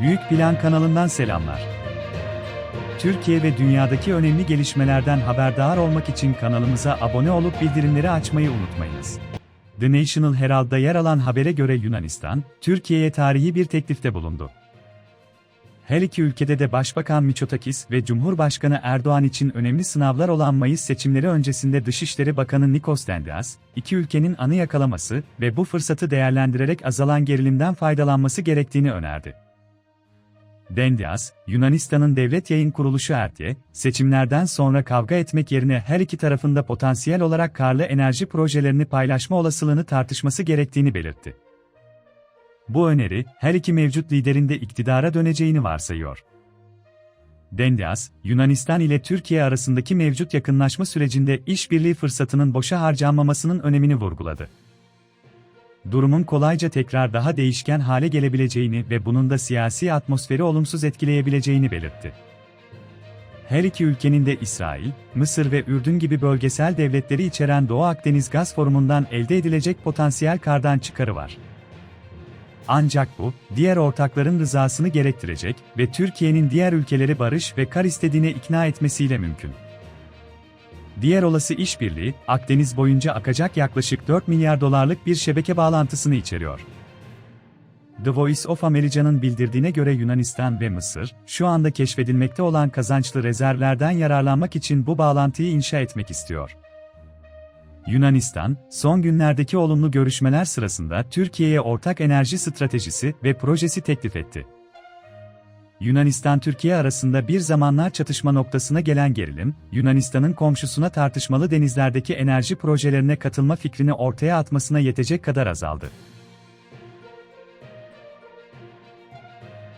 Büyük Plan kanalından selamlar. Türkiye ve dünyadaki önemli gelişmelerden haberdar olmak için kanalımıza abone olup bildirimleri açmayı unutmayınız. The National Herald'da yer alan habere göre Yunanistan, Türkiye'ye tarihi bir teklifte bulundu. Her iki ülkede de Başbakan Mitsotakis ve Cumhurbaşkanı Erdoğan için önemli sınavlar olan Mayıs seçimleri öncesinde Dışişleri Bakanı Nikos Dendias, iki ülkenin anı yakalaması ve bu fırsatı değerlendirerek azalan gerilimden faydalanması gerektiğini önerdi. Dendias, Yunanistan'ın devlet yayın kuruluşu ERT'ye, seçimlerden sonra kavga etmek yerine her iki tarafında potansiyel olarak karlı enerji projelerini paylaşma olasılığını tartışması gerektiğini belirtti. Bu öneri, her iki mevcut liderin de iktidara döneceğini varsayıyor. Dendias, Yunanistan ile Türkiye arasındaki mevcut yakınlaşma sürecinde işbirliği fırsatının boşa harcanmamasının önemini vurguladı. Durumun kolayca tekrar daha değişken hale gelebileceğini ve bunun da siyasi atmosferi olumsuz etkileyebileceğini belirtti. Her iki ülkenin de İsrail, Mısır ve Ürdün gibi bölgesel devletleri içeren Doğu Akdeniz Gaz Forumu'ndan elde edilecek potansiyel kardan çıkarı var. Ancak bu, diğer ortakların rızasını gerektirecek ve Türkiye'nin diğer ülkeleri barış ve kar istediğine ikna etmesiyle mümkün. Diğer olası işbirliği, Akdeniz boyunca akacak yaklaşık 4 milyar dolarlık bir şebeke bağlantısını içeriyor. The Voice of America'nın bildirdiğine göre Yunanistan ve Mısır, şu anda keşfedilmekte olan kazançlı rezervlerden yararlanmak için bu bağlantıyı inşa etmek istiyor. Yunanistan, son günlerdeki olumlu görüşmeler sırasında Türkiye'ye ortak enerji stratejisi ve projesi teklif etti. Yunanistan-Türkiye arasında bir zamanlar çatışma noktasına gelen gerilim, Yunanistan'ın komşusuna tartışmalı denizlerdeki enerji projelerine katılma fikrini ortaya atmasına yetecek kadar azaldı.